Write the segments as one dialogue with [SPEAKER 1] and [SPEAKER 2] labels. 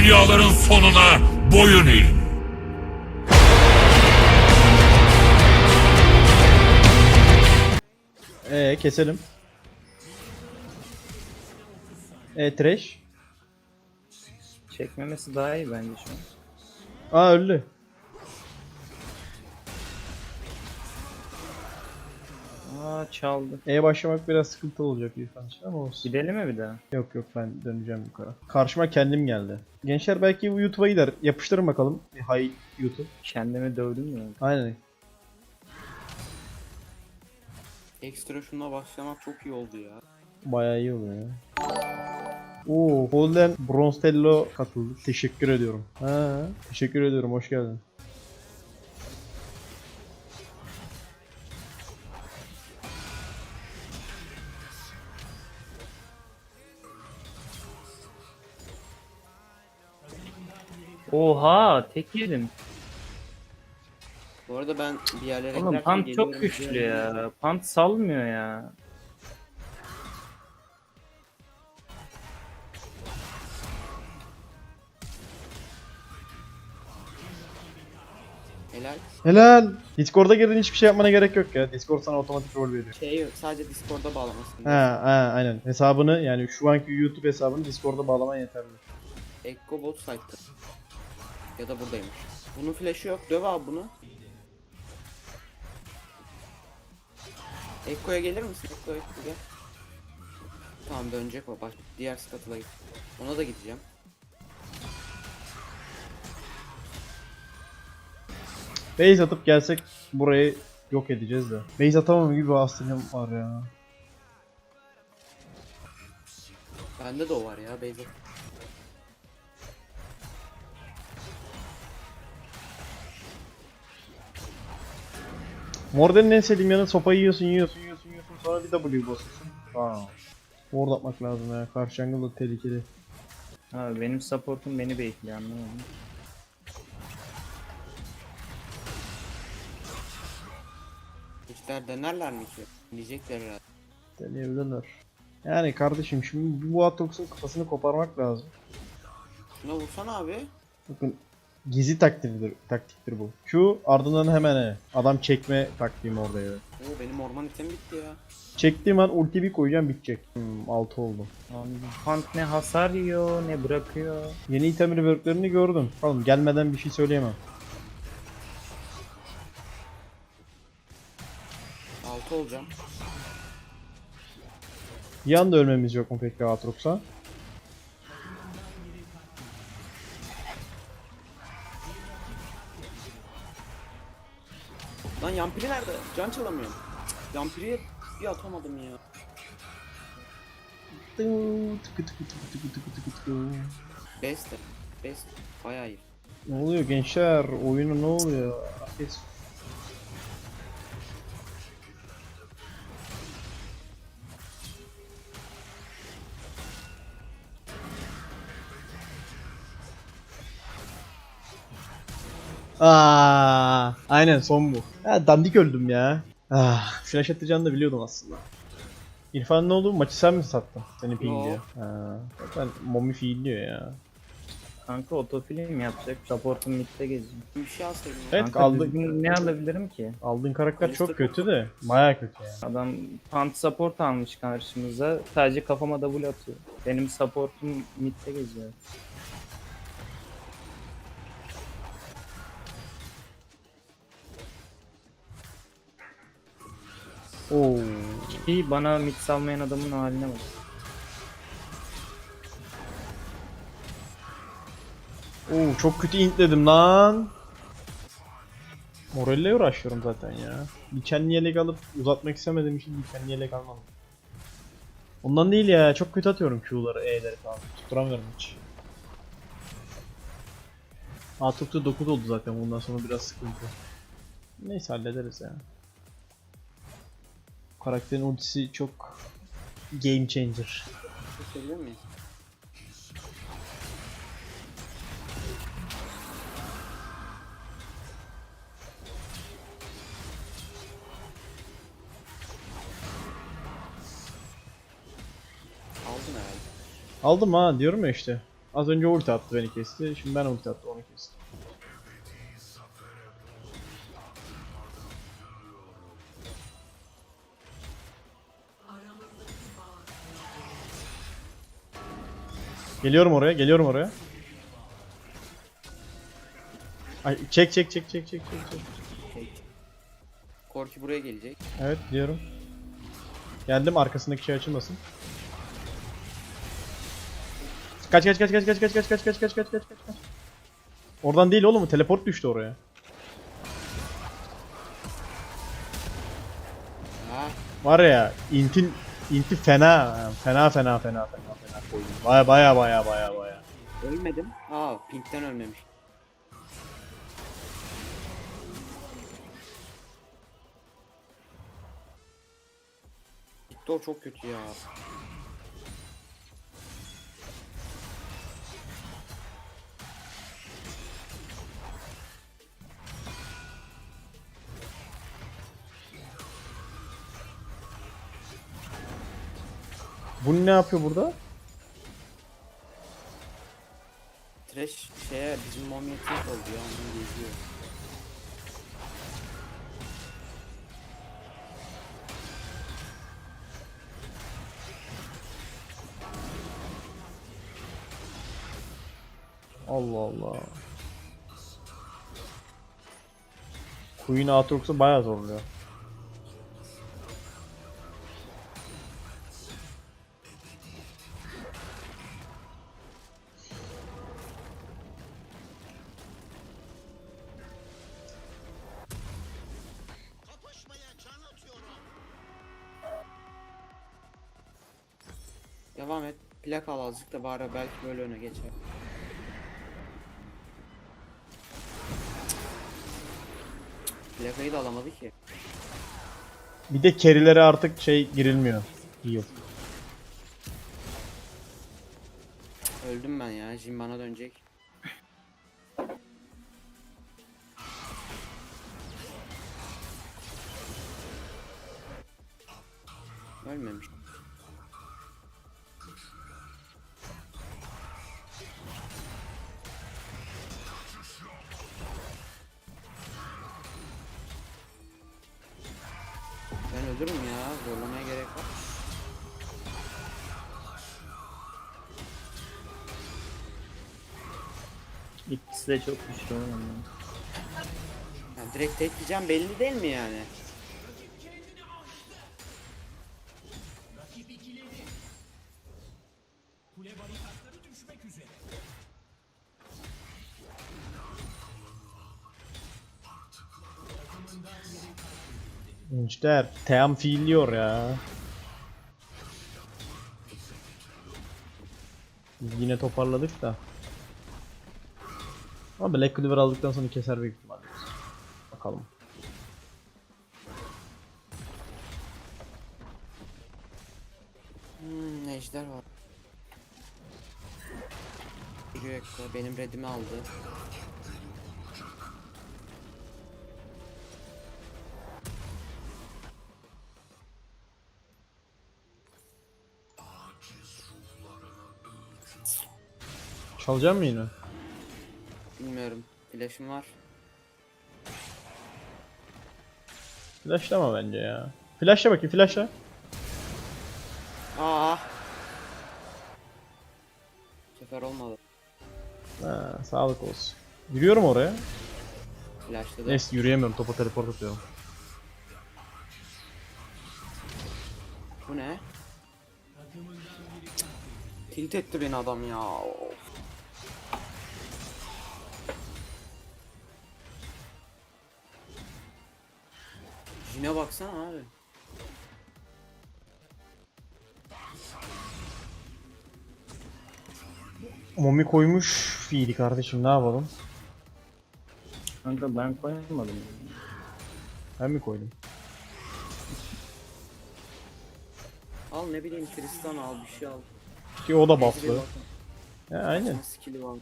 [SPEAKER 1] Dünyaların sonuna boyun eğin.
[SPEAKER 2] Ee keselim. E trash.
[SPEAKER 3] Çekmemesi daha iyi bence şu an.
[SPEAKER 2] Aa öldü.
[SPEAKER 3] Aa çaldı.
[SPEAKER 2] E başlamak biraz sıkıntı olacak İrfan için ama olsun.
[SPEAKER 3] Gidelim mi bir daha?
[SPEAKER 2] Yok yok ben döneceğim yukarı. Karşıma kendim geldi. Gençler belki bu YouTube'a gider. Yapıştırın bakalım. Bir Hay YouTube.
[SPEAKER 3] Kendimi dövdüm ya.
[SPEAKER 2] Aynen.
[SPEAKER 4] Ekstra şuna başlamak çok iyi oldu ya.
[SPEAKER 2] Bayağı iyi oluyor ya. Oo, Golden Bronstello katıldı. Teşekkür ediyorum. Ha, teşekkür ediyorum. Hoş geldin.
[SPEAKER 3] Oha tek yedim.
[SPEAKER 4] Bu arada ben bir yerlere
[SPEAKER 3] Oğlum
[SPEAKER 4] giderken
[SPEAKER 3] pant
[SPEAKER 4] geliyorum,
[SPEAKER 3] çok güçlü ya. Pant salmıyor ya.
[SPEAKER 4] Helal.
[SPEAKER 2] Helal. Discord'a girdin hiçbir şey yapmana gerek yok ya. Discord sana otomatik rol veriyor.
[SPEAKER 4] Şey sadece Discord'da bağlamasın.
[SPEAKER 2] Ha, ha aynen. Hesabını yani şu anki YouTube hesabını Discord'a bağlaman yeterli.
[SPEAKER 4] Ekko bot site'da. Ya da buradaymış. Bunun flash'ı yok. Döv abi bunu. Ekko'ya gelir misin? Ekko Ekko gel. Tamam dönecek o. Bak diğer scuttle'a git. Ona da gideceğim.
[SPEAKER 2] Base atıp gelsek burayı yok edeceğiz de. Base atamam gibi bir hastalığım var ya.
[SPEAKER 4] Bende de o var ya Beyza.
[SPEAKER 2] Morden'in en sevdiğim yanı sopayı yiyorsun yiyorsun yiyorsun yiyorsun sonra bir W basıyorsun. Aa. Ward atmak lazım ya. Karşı jungle da tehlikeli.
[SPEAKER 3] Abi benim supportum beni bekliyor anlamadım.
[SPEAKER 4] Hiçler denerler mi ki? Diyecekler herhalde.
[SPEAKER 2] Deneyebilirler. Yani kardeşim şimdi bu Aatrox'un kafasını koparmak lazım.
[SPEAKER 4] Şuna vursana abi.
[SPEAKER 2] Bakın gizli taktiktir, taktiktir bu. Şu ardından hemen E. Adam çekme taktiğim orada ya.
[SPEAKER 4] Oo benim orman item bitti ya.
[SPEAKER 2] Çektiğim an ulti bir koyacağım bitecek. Hmm, 6 oldu.
[SPEAKER 3] Pant ne hasar yiyor ne bırakıyor.
[SPEAKER 2] Yeni item reworklerini gördüm. Oğlum gelmeden bir şey söyleyemem.
[SPEAKER 4] 6 olacağım.
[SPEAKER 2] Bir anda ölmemiz yok mu peki Aatrox'a?
[SPEAKER 4] Yampiri nerede? Can çalamıyorum. Yampiri'ye bir atamadım ya. Best. Best. Bayağı iyi.
[SPEAKER 2] Ne oluyor gençler? Oyuna ne oluyor? Herkes Aa, aynen son bu. Ha, dandik öldüm ya. Ah, flash atacağını da biliyordum aslında. İrfan ne oldu? Maçı sen mi sattın? Seni ping diyor. Ha, zaten Momi fiilliyor ya.
[SPEAKER 3] Kanka otofilm yapacak. Supportum midde geziyor.
[SPEAKER 4] Bir şey alsaydım. ya.
[SPEAKER 2] Evet
[SPEAKER 3] Kanka
[SPEAKER 2] aldı.
[SPEAKER 3] düzgün ne alabilirim ki?
[SPEAKER 2] Aldığın karakter çok kötü de. Baya kötü yani.
[SPEAKER 3] Adam pant support almış karşımıza. Sadece kafama double atıyor. Benim supportum midde geziyor.
[SPEAKER 2] Oo.
[SPEAKER 3] Ki bana mid salmayan adamın haline bak.
[SPEAKER 2] Oo çok kötü intledim lan. Morelle uğraşıyorum zaten ya. Dikenli yelek alıp uzatmak istemediğim için dikenli yelek almadım. Ondan değil ya. Çok kötü atıyorum Q'ları, E'leri falan. Tutturamıyorum hiç. Atuk'ta 9 oldu zaten. Bundan sonra biraz sıkıntı. Neyse hallederiz ya. Karakterin ultisi çok game changer.
[SPEAKER 4] Aldın herhalde.
[SPEAKER 2] Aldım ha diyorum ya işte. Az önce ulti attı beni kesti. Şimdi ben ulti attı Geliyorum oraya, geliyorum oraya. Ay çek çek çek çek çek çek çek.
[SPEAKER 4] Korki buraya gelecek.
[SPEAKER 2] Evet diyorum. Geldim arkasındaki şey açılmasın. Kaç kaç kaç kaç kaç kaç kaç kaç kaç kaç kaç kaç kaç. Oradan değil oğlum teleport düştü oraya.
[SPEAKER 4] Ha,
[SPEAKER 2] Var ya intin inti fena fena fena fena fena fena koydum. Baya baya baya baya baya.
[SPEAKER 4] ölmedim. Aa, Pink'ten ölmemiş. Victor çok kötü ya.
[SPEAKER 2] Bu ne yapıyor burada?
[SPEAKER 4] Trash şeye bizim tek oldu ya onu geziyor.
[SPEAKER 2] Allah Allah. Queen Aatrox'u bayağı zorluyor.
[SPEAKER 4] Devam et. Plak al azıcık da bari belki böyle öne geçer. Plakayı da alamadı ki.
[SPEAKER 2] Bir de kerilere artık şey girilmiyor. Heal.
[SPEAKER 4] Öldüm ben ya. Jin bana dönecek. Ölmemiş. Ölürüm ya. Zorlamaya gerek var.
[SPEAKER 3] İkisi de çok güçlü oğlum.
[SPEAKER 4] Ya direkt tek belli değil mi yani?
[SPEAKER 2] Gençler Team fiilliyor ya. Biz yine toparladık da. Ama Black Clover aldıktan sonra keser büyük ihtimalle. Bakalım.
[SPEAKER 4] Hmm, ejder var. Benim redimi aldı.
[SPEAKER 2] Çalacak mı yine?
[SPEAKER 4] Bilmiyorum. Flash'ım var.
[SPEAKER 2] Flashlama bence ya. Flashla bakayım flashla.
[SPEAKER 4] Aa. Bu sefer olmadı.
[SPEAKER 2] Ha, sağlık olsun. Yürüyorum oraya.
[SPEAKER 4] Flash'ta da.
[SPEAKER 2] Neyse yürüyemiyorum topa teleport atıyorum.
[SPEAKER 4] Bu ne? Tilt etti beni adam ya. Of. Jine baksana abi.
[SPEAKER 2] Momi koymuş fiili kardeşim ne yapalım?
[SPEAKER 3] Kanka ben koyamadım.
[SPEAKER 2] Ben mi koydum?
[SPEAKER 4] Al ne bileyim Tristan al bir şey al.
[SPEAKER 2] Ki o da bufflı. Ya aynen.
[SPEAKER 4] Skill'i var.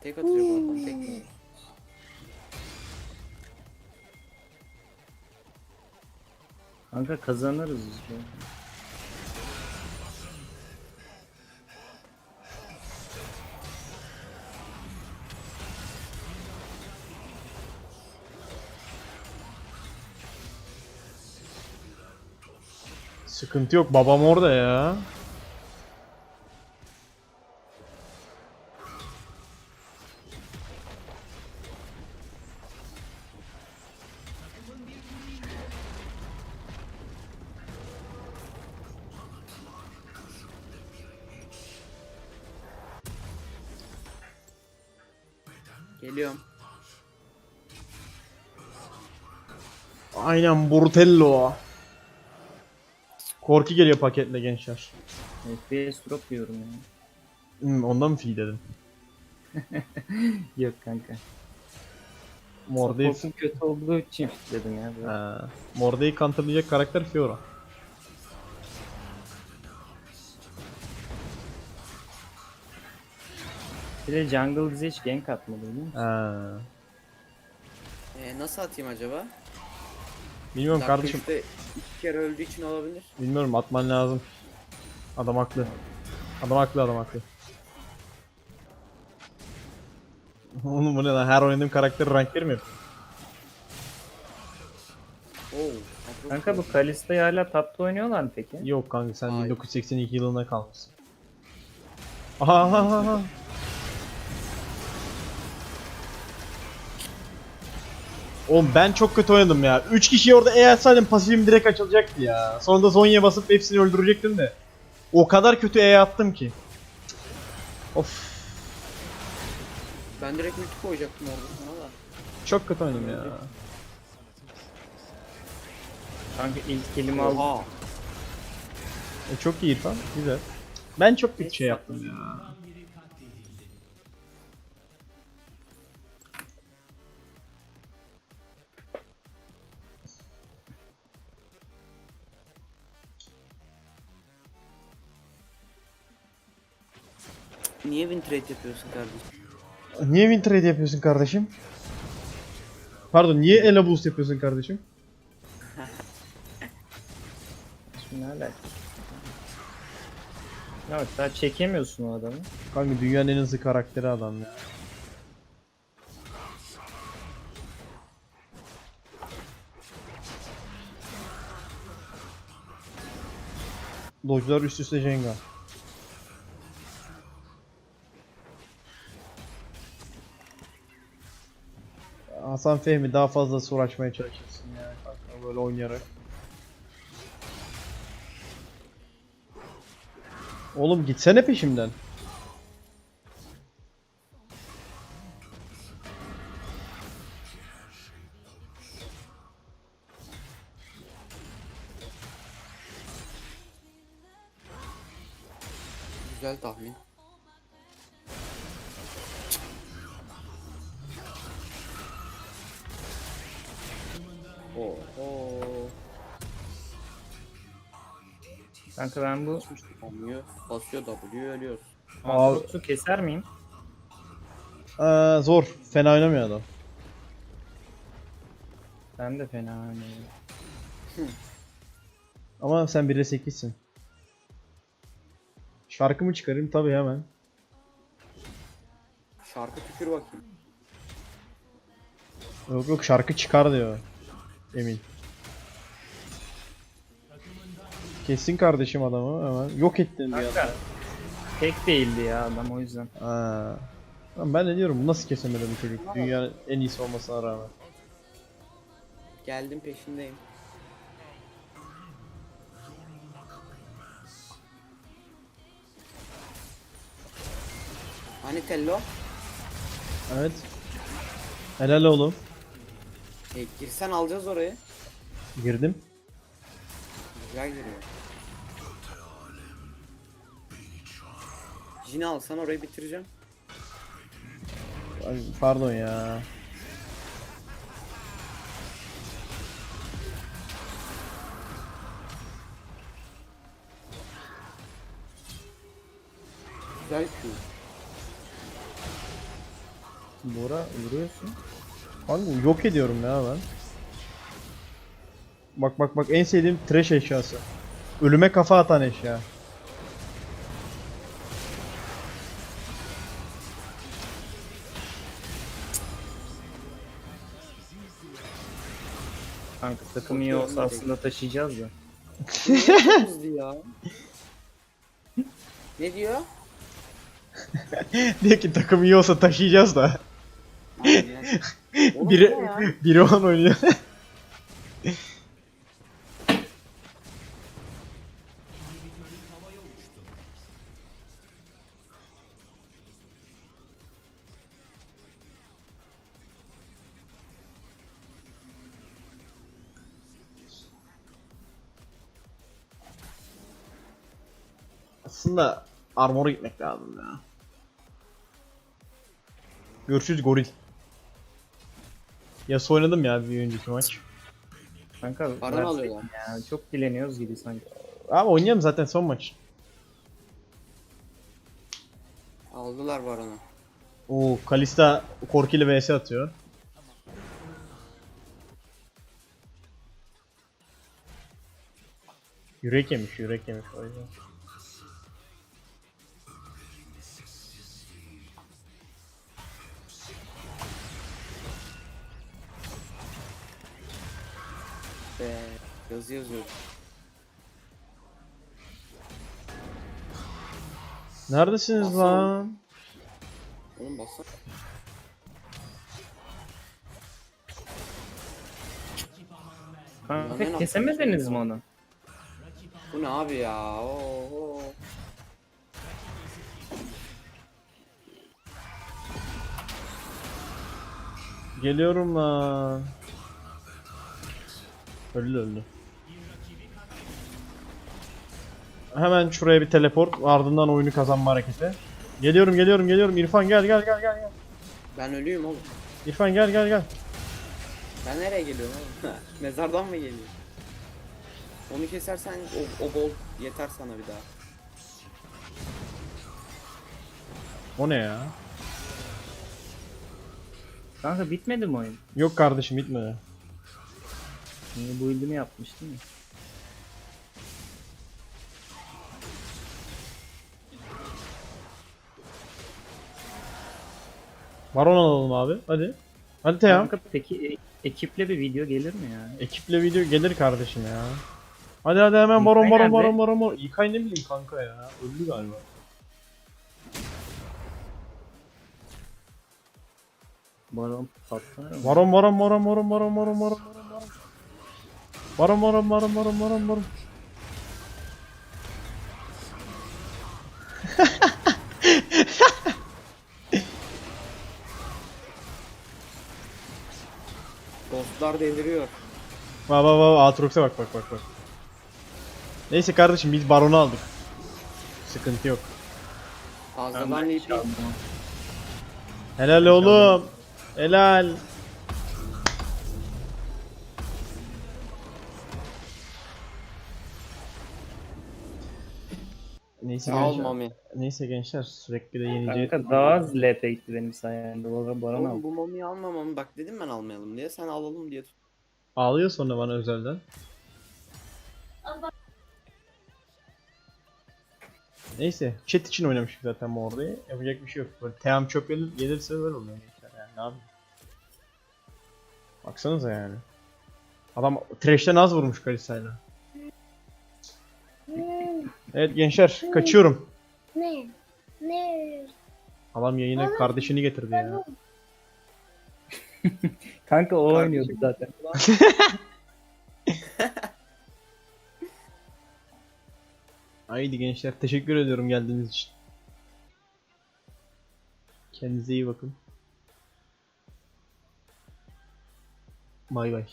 [SPEAKER 4] Tek atacak o adam tek mi?
[SPEAKER 3] Kanka kazanırız biz. bu.
[SPEAKER 2] Sıkıntı yok babam orada ya.
[SPEAKER 4] Geliyorum.
[SPEAKER 2] Aynen Burtello. Korki geliyor paketle gençler.
[SPEAKER 3] FPS drop yiyorum ya.
[SPEAKER 2] Hmm, ondan mı feed dedin?
[SPEAKER 3] Yok kanka.
[SPEAKER 2] Mordayı,
[SPEAKER 3] Support'un kötü olduğu için dedim ya. böyle.
[SPEAKER 2] ha, Mordayı karakter Fiora.
[SPEAKER 3] Bir de jungle bize hiç gank atmadı biliyor musun?
[SPEAKER 2] Ha.
[SPEAKER 4] Ee, nasıl atayım acaba?
[SPEAKER 2] Bilmiyorum
[SPEAKER 4] Dakika
[SPEAKER 2] kardeşim.
[SPEAKER 4] üçte iki kere öldüğü için olabilir.
[SPEAKER 2] Bilmiyorum atman lazım. Adam haklı. Adam haklı adam haklı. Oğlum bu ne lan her oynadığım karakter rank mi yapıyor?
[SPEAKER 4] Oo.
[SPEAKER 3] Kanka bu Kalista'yı hala tapta oynuyorlar mı peki?
[SPEAKER 2] Yok kanka sen
[SPEAKER 4] Hayır.
[SPEAKER 2] 1982 yılında kalmışsın. Aha, aha, aha, Oğlum ben çok kötü oynadım ya. 3 kişiyi orada E atsaydım pasifim direkt açılacaktı ya. Sonra da Zonya'ya basıp hepsini öldürecektim de. O kadar kötü E attım ki. Of.
[SPEAKER 4] Ben direkt multi koyacaktım orada sana da.
[SPEAKER 2] Çok kötü oynadım ya.
[SPEAKER 3] Kanka ilk kelime aldım.
[SPEAKER 2] E, çok iyi İrfan. Güzel. Ben çok kötü şey yaptım ya.
[SPEAKER 4] Niye win trade yapıyorsun kardeşim?
[SPEAKER 2] Niye win trade yapıyorsun kardeşim? Pardon niye elo boost yapıyorsun kardeşim?
[SPEAKER 3] Şimdi alaka? Ya bak daha çekemiyorsun o adamı.
[SPEAKER 2] Kanka dünyanın en hızlı karakteri adam ya. Dodge'lar üst üste Jenga. Hasan Fehmi daha fazla uğraşmaya çalışırsın ya kanka böyle oynayarak. Oğlum gitsene peşimden.
[SPEAKER 4] Oo.
[SPEAKER 3] Kanka ben bu
[SPEAKER 4] Olmuyor. Basıyor W ölüyoruz.
[SPEAKER 2] Abi-
[SPEAKER 3] Aatrox'u keser miyim?
[SPEAKER 2] Aa, zor. Fena oynamıyor adam.
[SPEAKER 3] Ben de fena oynuyorum.
[SPEAKER 2] Ama sen 1'e 8'sin. Şarkı mı çıkarayım? Tabii hemen.
[SPEAKER 4] Şarkı tükür bakayım.
[SPEAKER 2] Yok yok şarkı çıkar diyor. Emin. Kesin kardeşim adamı hemen. Yok ettin bir anda.
[SPEAKER 3] Tek değildi ya adam o yüzden.
[SPEAKER 2] Lan ben de diyorum bu nasıl kesemedi bu çocuk? Dünyanın en iyisi olmasına rağmen.
[SPEAKER 4] Geldim peşindeyim. Hani Tello?
[SPEAKER 2] Evet. Helal oğlum.
[SPEAKER 4] E, girsen alacağız orayı.
[SPEAKER 2] Girdim.
[SPEAKER 4] Güzel giriyor. Jini alsan orayı bitireceğim.
[SPEAKER 2] Ay, pardon ya.
[SPEAKER 4] Güzel Q.
[SPEAKER 3] Bora vuruyorsun.
[SPEAKER 2] Kanka yok ediyorum ya ben. Bak bak bak en sevdiğim trash eşyası. Ölüme kafa atan eşya.
[SPEAKER 3] Kanka takım iyi olsa aslında taşıyacağız da.
[SPEAKER 4] Ya? ne diyor?
[SPEAKER 2] Diyor ki takım iyi olsa taşıyacağız da. Biri, biri on oynuyor. Aslında armor'a gitmek lazım ya. Görüşürüz goril. Yasuo oynadım ya bir önceki maç.
[SPEAKER 3] Kanka
[SPEAKER 4] Para mı alıyorlar?
[SPEAKER 3] ya, çok dileniyoruz gibi sanki.
[SPEAKER 2] Abi oynayalım zaten son maç.
[SPEAKER 4] Aldılar Baron'u.
[SPEAKER 2] Oo Kalista Korki ile vs atıyor. Yürek yemiş, yürek yemiş o yüzden.
[SPEAKER 4] Yazı yazıyor.
[SPEAKER 2] Neredesiniz
[SPEAKER 4] Nasıl?
[SPEAKER 2] lan?
[SPEAKER 4] Oğlum bassana.
[SPEAKER 3] Kanka
[SPEAKER 4] ne
[SPEAKER 3] kesemediniz mi onu?
[SPEAKER 4] Bu ne abi ya? Oo.
[SPEAKER 2] Geliyorum lan. Öldü öldü. Hemen şuraya bir teleport ardından oyunu kazanma hareketi. Geliyorum geliyorum geliyorum İrfan gel gel gel gel gel.
[SPEAKER 4] Ben ölüyüm oğlum.
[SPEAKER 2] İrfan gel gel gel.
[SPEAKER 4] Ben nereye geliyorum oğlum? Mezardan mı geliyor? Onu kesersen o, o gol yeter sana bir daha.
[SPEAKER 2] O ne ya?
[SPEAKER 3] Kanka bitmedi mi oyun?
[SPEAKER 2] Yok kardeşim bitmedi.
[SPEAKER 3] Niye bu ilgimi yapmıştım ya?
[SPEAKER 2] Baron alalım abi. Hadi. Hadi Teyhan.
[SPEAKER 3] Kanka peki e- ekiple bir video gelir mi ya?
[SPEAKER 2] Ekiple video gelir kardeşim ya. Hadi hadi hemen baron baron baron baron baron. İlkay ne bileyim kanka ya. Öldü galiba.
[SPEAKER 3] Baron patlıyor mu?
[SPEAKER 2] Baron baron baron baron baron baron baron baron. Baron baron baron baron baron baron.
[SPEAKER 4] Ghostlar deliriyor.
[SPEAKER 2] Bak bak bak Aatrox'a bak bak bak bak. Neyse kardeşim biz baronu aldık. Sıkıntı yok.
[SPEAKER 4] Fazladan
[SPEAKER 3] Ben de.
[SPEAKER 2] Helal oğlum. Helal. Neyse
[SPEAKER 4] Sağ ol
[SPEAKER 2] gençler.
[SPEAKER 4] Mami.
[SPEAKER 2] Neyse gençler sürekli de yenice
[SPEAKER 3] Kanka daha az LP gitti benim sayemde. Baron, Baron
[SPEAKER 4] Oğlum
[SPEAKER 3] aldı.
[SPEAKER 4] bu Mami'yi almamam. Bak dedim ben almayalım diye. Sen alalım diye tut.
[SPEAKER 2] ağlıyor sonra bana özelden. Neyse chat için oynamışım zaten bu orada. Yapacak bir şey yok. Böyle team çöp gelir, gelirse böyle oluyor gençler yani ne yapayım. Baksanıza yani. Adam trash'ten az vurmuş Kalista'yla. Evet gençler kaçıyorum.
[SPEAKER 5] Ne? Ne?
[SPEAKER 2] Adam yayına kardeşini getirdi ya.
[SPEAKER 3] Kanka o
[SPEAKER 4] Kardeşim.
[SPEAKER 3] oynuyordu zaten.
[SPEAKER 2] Haydi gençler teşekkür ediyorum geldiğiniz için. Kendinize iyi bakın. Bay bay.